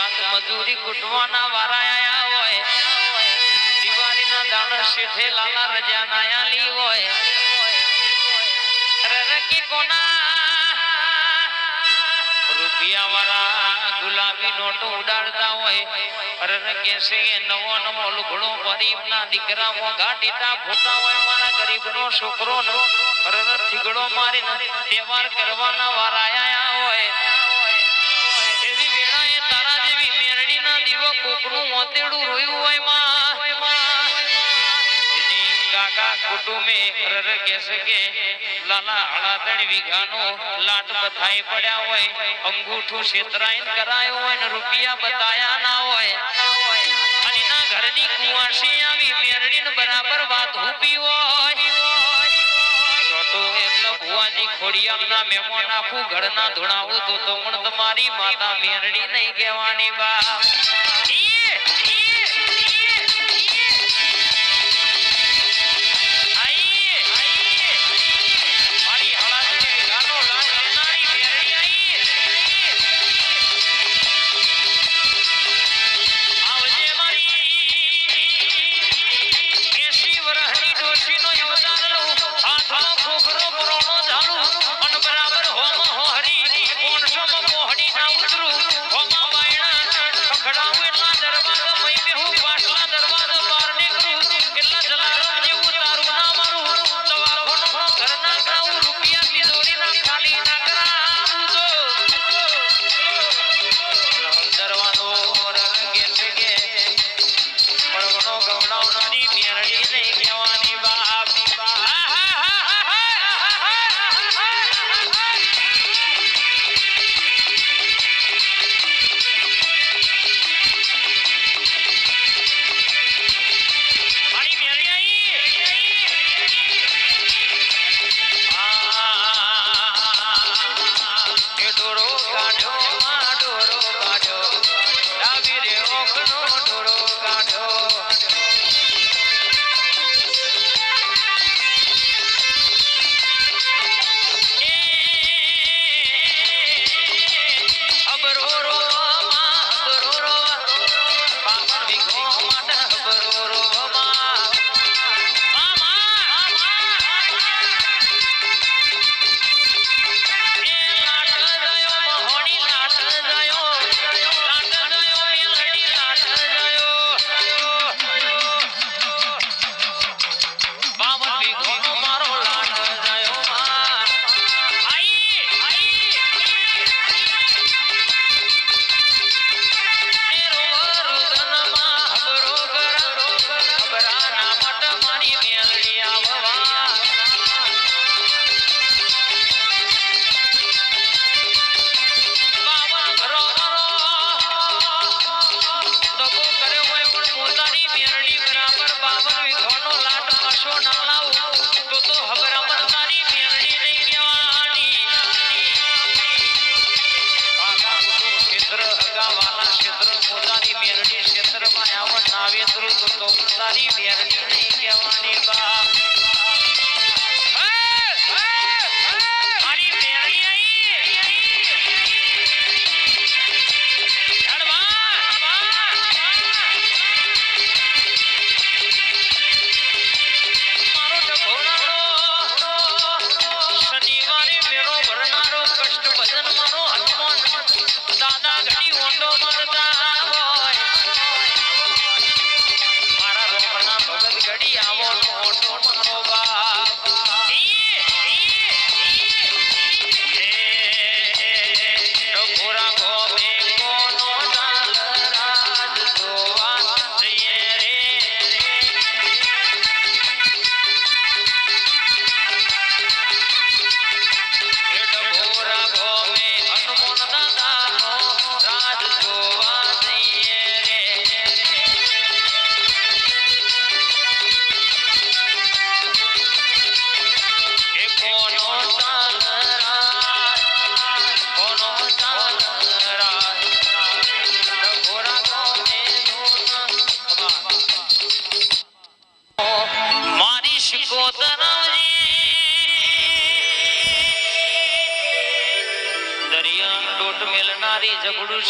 મજૂરી કુટવાના વારા આયા હોય. દિવાળીના દાણા શેઠે લાલા રજા નાયાલી હોય. રરકી કોના? રૂપિયા વાળા ગુલાબી નોટો ઉડાડતા હોય. અરર કેસે કે નવો નવો લુગડો ગરીબના દીકરા મોઘા ટીટા ફૂટા હોય. મારા ગરીબનો છોકરો નો અરર થીગડો મારીને તહેવાર કરવાના વારા આયા હોય. દીવો મોતેડું રોયું હોયમાં. કાકા કુટુંબે રર કહેશે કે લાલા ત્રણ વીઘાનો લાટ બથાઈ પડ્યા હોય. અંગૂઠું છેતરાઈન કરાયો હોય ને રૂપિયા બતાયા ના હોય. અને ઘરની કુવાસી આવી મેરડીને બરાબર વાત હુપી હોય. એટલે ભુવાજી ખોડિયારના મહેમાન આખું ઘરના ધૂણાવું તો તો પણ તમારી માતા મેરડી નહીં કહેવાની બા. લાટ પાછો ના લાવું તો તો હબરામણ તારી મેરડી નહીં કહેવાની કાકા કુટુંબ ક્ષેત્ર હગાવાલા ક્ષેત્ર પોતાની મેરડી ક્ષેત્રમાં આવન નાવેતરું તો તો પણ તારી મેરડી નહીં કહેવાની બા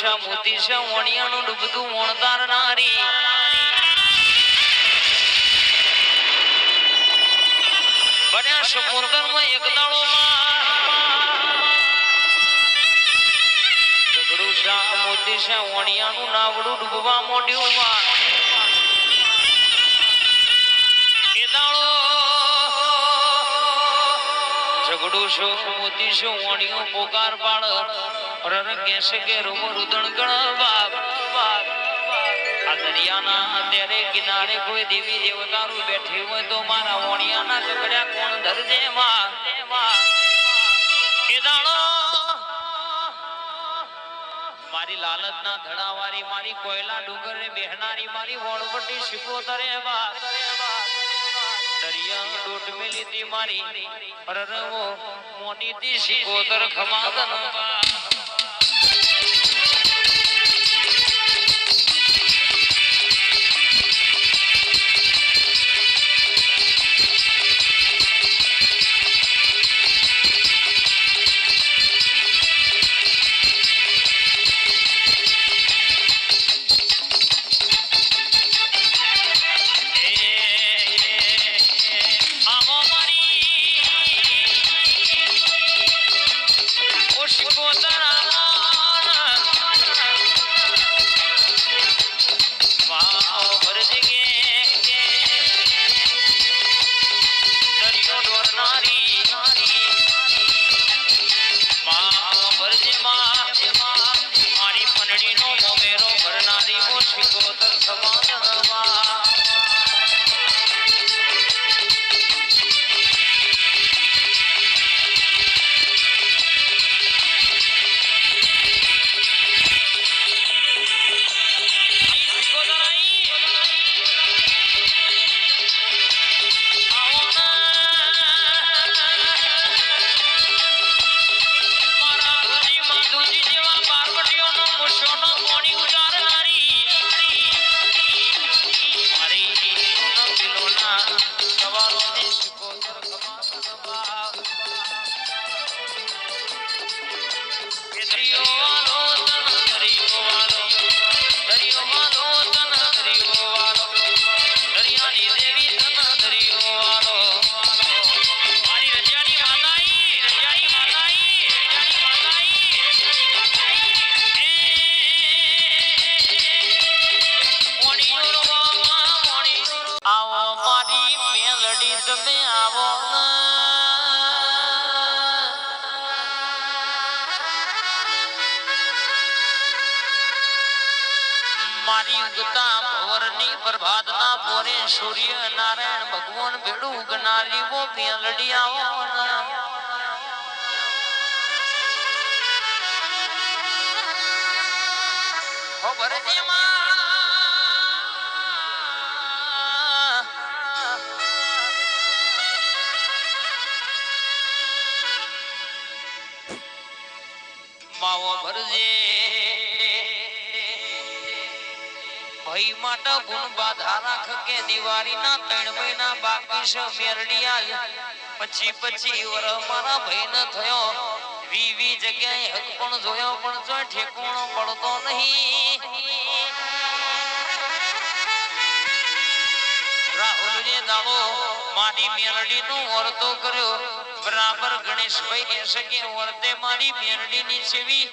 છે મોતી છે વણિયાનું ડૂબતું વણતારનારી બન્યા સમુદ્રમાં એક દાડોમાં ઝઘડું છે મોતી છે ડૂબવા મોઢ્યું માં દાડો ઝઘડું છું મોતી છો વણિયું પોકાર પાડ. રર કેસે કે રૂમ રુદણ ગણ આ દરિયાના અત્યારે કિનારે કોઈ દેવી દેવતારું બેઠી હોય તો મારા વણિયાના ઝઘડ્યા કોણ ધરજે માં? એ મારી લાલત ના ધડાવારી મારી કોયલા ડુંગર ને બેહનારી મારી વણવટી શિકોતરે બાપ દરિયા ડોટ મેલી તી મારી અરરવો મોની તી શિકોતર માં ઉગતા ભવરની પ્રભાતના પોરે સૂર્ય નારાયણ ભગવાન ભેડું ઉગનારી વો છે માવો ભરજે. ભાઈ માટે ગુણ બાધા રાખ કે દિવાળી ના ત્રણ મહિના બાકી છે મેરડી આજ પછી પછી વર મારા ભાઈ ન થયો. વી વી જગ્યાએ હક પણ જોયો, પણ જો ઠેકોણો પડતો નહીં. રાહુલજી દાવો, મારી મેરડી નું વર્તો કર્યો. બરાબર ગણેશભાઈ એ કે વર્તે મારી મેરડી ની સેવી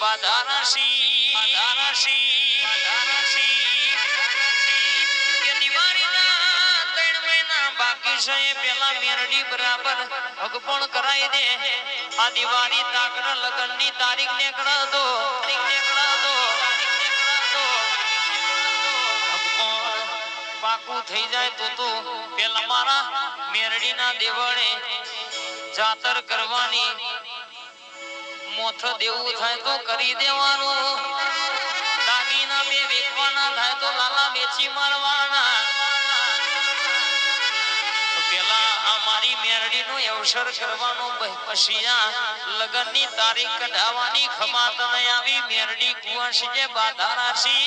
બાધારાશી બાધારાશી. બાધા એ પેલા મેરડી બરાબર ભગપણ કરાઈ દે. આ દિવાળી તાકર તારીખ ને તારીખ ને કરા દો તારીખ ને કરા દો અગપણ પાકું થઈ જાય તો તો પેલા મારા મેરડીના દેવળે જાતર કરવાની મોથ દેવું થાય તો કરી દેવાનું. દાગીના બે વેચવાના થાય તો લાલા વેચી મારવાના. પેલા આ મારી મેરડીનો અવસર કરવાનો પછી આ લગનની તારીખ કઢાવવાની ખમાત નહીં આવી મેરડી કુંવશ જે બાધા રાશી